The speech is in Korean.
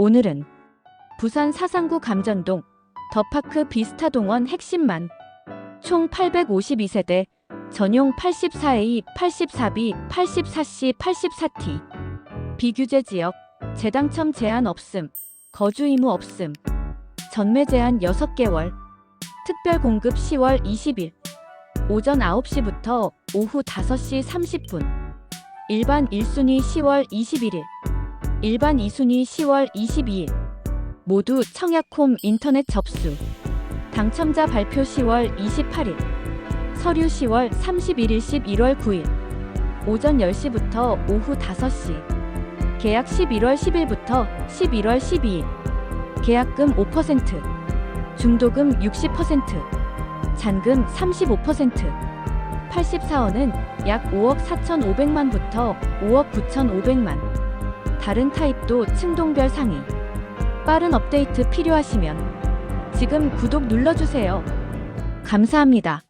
오늘은 부산 사상구 감전동 더파크 비스타동원 핵심만 총 852세대 전용 84A, 84B, 84C, 84T 비규제 지역 재당첨 제한 없음 거주 의무 없음 전매 제한 6개월 특별 공급 10월 20일 오전 9시부터 오후 5시 30분 일반 1순위 10월 21일 일반 2순위 10월 22일. 모두 청약홈 인터넷 접수. 당첨자 발표 10월 28일. 서류 10월 31일 11월 9일. 오전 10시부터 오후 5시. 계약 11월 10일부터 11월 12일. 계약금 5% 중도금 60% 잔금 35% 84원은 약 5억 4,500만부터 5억 9,500만 다른 타입도 층동별 상위 빠른 업데이트 필요하시면 지금 구독 눌러주세요. 감사합니다.